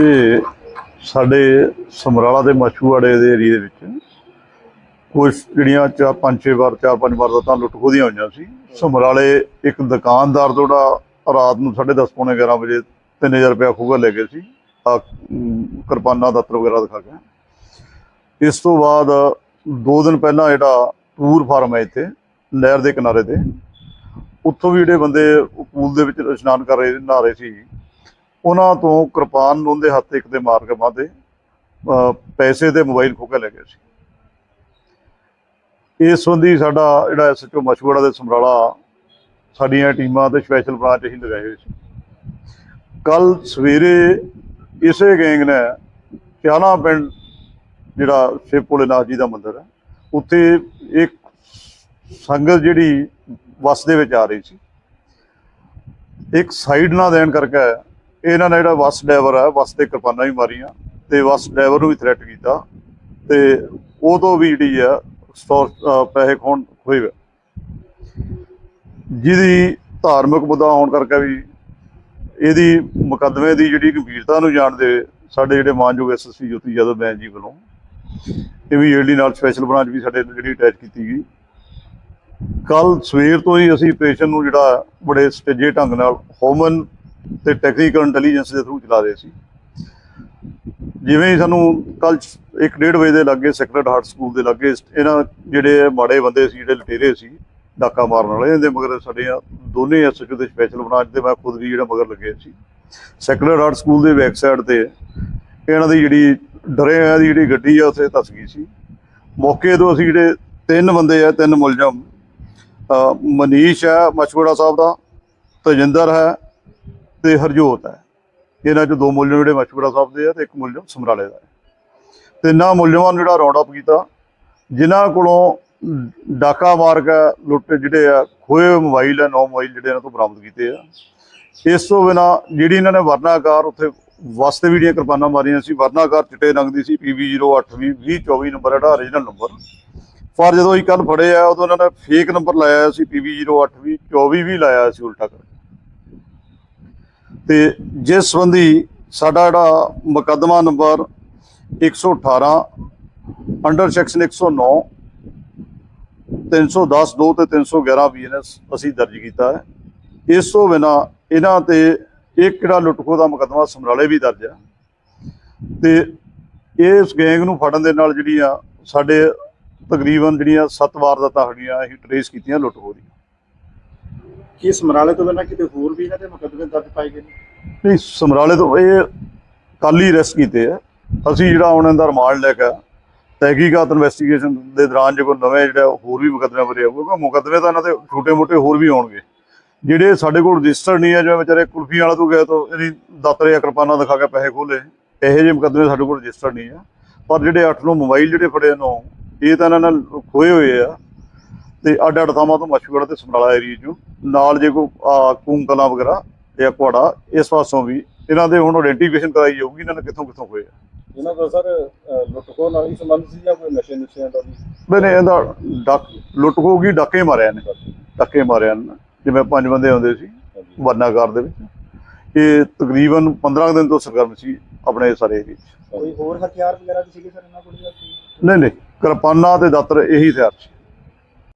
ਇਹ ਸਾਡੇ ਸਮਰਾਲਾ ਦੇ ਮਛੂਆੜੇ ਦੇ ਏਰੀਏ ਦੇ ਵਿੱਚ ਕੁਝ ਜਿਹੜੀਆਂ ਚਾਰ ਪੰਜ ਛੇ ਵਾਰ, ਚਾਰ ਪੰਜ ਵਾਰ ਤਾਂ ਲੁੱਟ ਖੋਦੀਆਂ ਹੋਈਆਂ ਸੀ। ਸਮਰਾਲੇ ਇੱਕ ਦੁਕਾਨਦਾਰ ਤੋਂ ਰਾਤ ਨੂੰ 10:30 ਪੌਣੇ 11 ਵਜੇ 3000 ਰੁਪਇਆ ਖੂਗਾ ਲੈ ਗਏ ਸੀ। ਕਿਰਪਾਨਾਂ ਦਾਤਰ ਵਗੈਰਾ ਦਿਖਾ ਕੇ। ਇਸ ਤੋਂ ਬਾਅਦ ਦੋ ਦਿਨ ਪਹਿਲਾਂ ਜਿਹੜਾ ਟੂਰ ਫਾਰਮ ਹੈ ਇੱਥੇ, ਨਹਿਰ ਦੇ ਕਿਨਾਰੇ ਤੇ, ਉੱਥੋਂ ਵੀ ਜਿਹੜੇ ਬੰਦੇ ਪੂਲ ਦੇ ਵਿੱਚ ਇਸ਼ਨਾਨ ਕਰ ਰਹੇ, ਨਹਾ ਰਹੇ ਸੀ। ਉਹਨਾਂ ਤੋਂ ਕਿਰਪਾਨ ਨੂੰ ਉਹਦੇ ਹੱਥ ਇੱਕ ਦੇ ਮਾਰ ਕੇ ਬਾਂਦੇ ਪੈਸੇ ਤੇ ਮੋਬਾਈਲ ਖੋਹ ਕੇ ਲੈ ਗਏ ਸੀ। ਇਸ ਸੰਬੰਧੀ ਸਾਡਾ ਜਿਹੜਾ ਐਸਐਚਓ ਮਸ਼ਹੂਰਾ ਦੇ ਸਮਰਾਲਾ, ਸਾਡੀਆਂ ਟੀਮਾਂ ਤੇ ਸਪੈਸ਼ਲ ਬ੍ਰਾਂਚ ਅਸੀਂ ਲਗਾਏ ਹੋਏ ਸੀ। ਕੱਲ ਸਵੇਰੇ ਇਸੇ ਗੈਂਗ ਨੇ ਪਿਆਲਾ ਪਿੰਡ, ਜਿਹੜਾ ਸ਼ਿਵ ਭੋਲੇਨਾਥ ਜੀ ਦਾ ਮੰਦਿਰ ਹੈ, ਉੱਥੇ ਇੱਕ ਸੰਗਤ ਜਿਹੜੀ ਬੱਸ ਦੇ ਵਿੱਚ ਆ ਰਹੀ ਸੀ। ਇੱਕ ਸਾਈਡ ਨਾ ਦੇਣ ਕਰਕੇ ਇਹਨਾਂ ਨੇ ਜਿਹੜਾ ਬੱਸ ਡਰਾਈਵਰ ਹੈ ਬੱਸ ਤੇ ਕਿਰਪਾਨਾਂ ਵੀ ਮਾਰੀਆਂ ਤੇ ਬੱਸ ਡਰਾਈਵਰ ਨੂੰ ਵੀ ਥ੍ਰੈਟ ਕੀਤਾ ਤੇ ਉਹ ਤੋਂ ਵੀ ਜਿਹੜੀ ਆ, ਸਟੋਰ ਪੈਸੇ ਖੋਣ ਹੋਏ ਜਿਹਦੀ ਧਾਰਮਿਕ ਮੁੱਦਾ ਹੋਣ ਕਰਕੇ ਵੀ ਇਹਦੀ ਮੁਕੱਦਮੇ ਦੀ ਜਿਹੜੀ ਗੰਭੀਰਤਾ ਨੂੰ ਜਾਣਦੇ ਸਾਡੇ ਜਿਹੜੇ ਮਾਨਯੋਗ ਐਸਐਸਪੀ ਜੋਤੀ ਯਾਦਵ ਬੈਂਸ ਜੀ ਵੱਲੋਂ ਇਹ ਵੀ ਇਮੀਡੀਏਟਲੀ ਨਾਲ ਸਪੈਸ਼ਲ ਬ੍ਰਾਂਚ ਵੀ ਸਾਡੇ ਜਿਹੜੀ ਅਟੈਚ ਕੀਤੀ ਗਈ। ਕੱਲ ਸਵੇਰ ਤੋਂ ਹੀ ਅਸੀਂ ਪੇਸ਼ੈਂਟ ਨੂੰ ਜਿਹੜਾ ਬੜੇ ਸਟੇਜੇ ਢੰਗ ਨਾਲ ਹੋਮਨ ਤੇ ਟੈਕਨੀਕਲ ਇੰਟੈਲੀਜੈਂਸ ਦੇ ਥਰੂ ਚਲਾ ਰਹੇ ਸੀ। ਜਿਵੇਂ ਹੀ ਸਾਨੂੰ ਕੱਲ 1:30 ਵਜੇ ਦੇ ਲੱਗੇ ਸੈਕਰਡ ਹਾਰਟ ਸਕੂਲ ਦੇ ਲੱਗੇ ਇਹਨਾਂ ਜਿਹੜੇ ਮਾੜੇ ਬੰਦੇ ਸੀ, ਜਿਹੜੇ ਲਟੇਰੇ ਸੀ, ਡਾਕਾ ਮਾਰਨ ਵਾਲੇ, ਇਹਦੇ ਮਗਰ ਸਾਡੇ ਦੋਨੇ ਐਸਐਚਓ ਦੇ ਸਪੈਸ਼ਲ ਬ੍ਰਾਂਚ ਤੇ ਮੈਂ ਖੁਦ ਵੀ ਜਿਹੜਾ ਮਗਰ ਲੱਗੇ ਸੀ। ਸੈਕਰਡ ਹਾਰਟ ਸਕੂਲ ਦੇ ਬੈਕ ਸਾਈਡ ਤੇ ਇਹਨਾਂ ਦੀ ਜਿਹੜੀ ਡਰੇ ਆ ਦੀ ਜਿਹੜੀ ਗੱਡੀ ਆ, ਉੱਥੇ ਧਸ ਗਈ ਸੀ। ਮੌਕੇ ਤੋਂ ਅਸੀਂ ਜਿਹੜੇ ਤਿੰਨ ਬੰਦੇ ਆ, ਤਿੰਨ ਮੁਲਜ਼ਮ ਮਨੀਸ਼ ਹੈ ਮਛਵੜਾ ਸਾਹਿਬ ਦਾ, ਤਜਿੰਦਰ ਹੈ ਤੇ ਹਰਜੋਤ ਹੈ। ਇਹਨਾਂ ਚ ਦੋ ਮੁਲਜ਼ਮ ਜਿਹੜੇ ਮਛਵੜਾ ਸਾਹਿਬ ਦੇ ਆ ਤੇ ਇੱਕ ਮੁਲਜ਼ਮ ਸਮਰਾਲੇ ਦਾ ਹੈ। ਤਿੰਨਾਂ ਮੁਲਜ਼ਮਾਂ ਨੂੰ ਜਿਹੜਾ ਰਾਉਂਡ ਅਪ ਕੀਤਾ, ਜਿਨ੍ਹਾਂ ਕੋਲੋਂ ਡਾਕਾ ਮਾਰ ਕੇ ਲੁੱਟ ਜਿਹੜੇ ਆ, ਖੋਏ ਮੋਬਾਈਲ ਆ, ਨੌ ਮੋਬਾਈਲ ਜਿਹੜੇ ਇਹਨਾਂ ਤੋਂ ਬਰਾਮਦ ਕੀਤੇ ਆ। ਇਸ ਤੋਂ ਬਿਨਾ ਜਿਹੜੀ ਇਹਨਾਂ ਨੇ ਵਰਨਾਕਾਰ ਉੱਥੇ ਵਾਸਤੇ ਵੀ ਜਿਹੜੀਆਂ ਕਿਰਪਾਨਾਂ ਮਾਰੀਆਂ ਸੀ, ਵਰਨਾਕਾਰ ਚਿੱਟੇ ਰੰਗ ਦੀ ਸੀ PB0820 2024 ਨੰਬਰ ਹੈ ਓਰੀਜਨਲ ਨੰਬਰ। ਪਰ ਜਦੋਂ ਇਹ ਕੱਲ ਫੜੇ ਆ, ਉਦੋਂ ਇਹਨਾਂ ਨੇ ਫੇਕ ਨੰਬਰ ਲਾਇਆ ਹੋਇਆ ਸੀ PB0820 24 ਵੀ ਲਾਇਆ ਹੋਇਆ ਸੀ, ਉਲਟਾ ਕਰ ਤੇ ਜਿਸ ਸੰਬੰਧੀ ਸਾਡਾ ਜਿਹੜਾ ਮੁਕੱਦਮਾ ਨੰਬਰ 118 ਅੰਡਰ ਸੈਕਸ਼ਨ 109 310 2 ਤੇ 311 ਬੀਐਨਐਸ ਅਸੀਂ ਦਰਜ ਕੀਤਾ ਹੈ। ਇਸ ਤੋਂ ਬਿਨਾ ਇਹਨਾਂ ਤੇ ਇੱਕ ਜਿਹੜਾ ਲੁੱਟਖੋ ਦਾ ਮੁਕੱਦਮਾ ਸਮਰਾਲੇ ਵੀ ਦਰਜ ਹੈ। ਤੇ ਇਸ ਗੈਂਗ ਨੂੰ ਫੜਨ ਦੇ ਨਾਲ ਜਿਹੜੀਆਂ ਸਾਡੇ ਤਕਰੀਬਨ ਜਿਹੜੀਆਂ 7 ਵਾਰਦਾਤਾਂ ਸਾਡੀਆਂ ਅਸੀਂ ਟਰੇਸ ਕੀਤੀਆਂ ਲੁੱਟਖੋ ਦੀਆਂ। ਕੀ ਸਮਰਾਲੇ ਤੋਂ ਬਿਨਾਂ ਕਿਤੇ ਹੋਰ ਵੀ ਇਹਨਾਂ ਦੇ ਮੁਕੱਦਮੇ ਦਰਜ ਪਾਏ ਗਏ ਨੇ? ਨਹੀਂ, ਸਮਰਾਲੇ ਤੋਂ ਇਹ ਕੱਲ ਹੀ ਅਰੈਸਟ ਕੀਤੇ ਆ। ਅਸੀਂ ਜਿਹੜਾ ਉਹਨਾਂ ਦਾ ਰਿਮਾਂਡ ਲੈ ਕੇ ਤਹਿਕੀਕਾਤ ਇਨਵੈਸਟੀਗੇਸ਼ਨ ਦੇ ਦੌਰਾਨ ਜੇ ਕੋਈ ਨਵੇਂ ਜਿਹੜਾ ਹੋਰ ਵੀ ਮੁਕੱਦਮੇ ਭਰੇ ਆਊਗਾ, ਕਿਉਂਕਿ ਮੁਕੱਦਮੇ ਤਾਂ ਇਹਨਾਂ ਦੇ ਛੋਟੇ-ਮੋਟੇ ਹੋਰ ਵੀ ਆਉਣਗੇ। ਜਿਹੜੇ ਸਾਡੇ ਕੋਲ ਰਜਿਸਟਰ ਨਹੀਂ ਆ, ਜਿਵੇਂ ਵਿਚਾਰੇ ਕੁਲਫੀ ਵਾਲਾ ਤੋਂ ਗਏ ਤੋਂ, ਇਹਦੀ ਦਾਤਰੇ ਜਾਂ ਕਿਰਪਾਨਾਂ ਦਿਖਾ ਕੇ ਪੈਸੇ ਖੋਲੇ ਇਹੋ ਜਿਹੇ ਮੁਕੱਦਮੇ ਸਾਡੇ ਕੋਲ ਰਜਿਸਟਰ ਨਹੀਂ ਆ। ਪਰ ਜਿਹੜੇ 8 ਨੂੰ ਮੋਬਾਈਲ ਜਿਹੜੇ ਫੜੇ ਨੂੰ ਇਹ ਤਾਂ ਇਹਨਾਂ ਨਾਲ ਖੋਏ ਹੋਏ ਆ। ਤੇ ਅੱਡ ਅੱਡ ਥਾਵਾਂ ਤੋਂ ਮਸ਼ਹੂਰ ਤੇ ਸਮਰਾਲਾ ਏਰੀਆ ਚੋਂ। ਨਾਲ ਜੇ ਕੋਈ ਆ ਕੂਮ ਕਲਾਂ ਵਗੈਰਾ ਜਾਂ ਕੁਆੜਾ ਇਸ ਪਾਸੋਂ ਵੀ। ਇਹਨਾਂ ਦੇ ਹੁਣ ਆਇਡੈਂਟੀਫਿਕੇਸ਼ਨ ਕਰਾਈ ਜਾਊਗੀ ਇਹਨਾਂ ਨੇ ਕਿੱਥੋਂ ਕਿੱਥੋਂ ਹੋਏ ਆ। ਇਹਨਾਂ ਦਾ ਸਰ ਲੁੱਟਖੋ ਨਾਲ ਹੀ ਸੰਬੰਧ ਸੀ ਜਾਂ ਕੋਈ ਨਸ਼ੇ ਨੁਸ਼ਿਆਂ ਦਾ ਵੀ? ਮੈਨੇ ਇਹਦਾ ਡੱਕ ਲੁੱਟ ਹੋ ਗਈ ਡਾਕੇ ਮਾਰਿਆ ਨੇ ਡਾਕੇ ਮਾਰਿਆ ਨੇ ਜਿਵੇਂ ਪੰਜ ਬੰਦੇ ਆਉਂਦੇ ਸੀ ਵਰਨਾਕਾਰ ਦੇ ਵਿੱਚ। ਇਹ ਤਕਰੀਬਨ 15 ਦਿਨ ਤੋਂ ਸਰਗਰਮ ਸੀ ਆਪਣੇ ਸਾਰੇ ਏਰੀਏ 'ਚ ਕੋਈ ਹੋਰ ਹਥਿਆਰ ਵਗੈਰਾ ਵੀ ਸੀਗੇ ਸਰ ਇਹਨਾਂ ਕੋਲ ਕੀ? ਨਹੀਂ ਨਹੀਂ ਕਿਰਪਾਨਾਂ ਤੇ ਦਾਤਰ ਇਹੀ ਹਥਿਆਰ ਸੀ।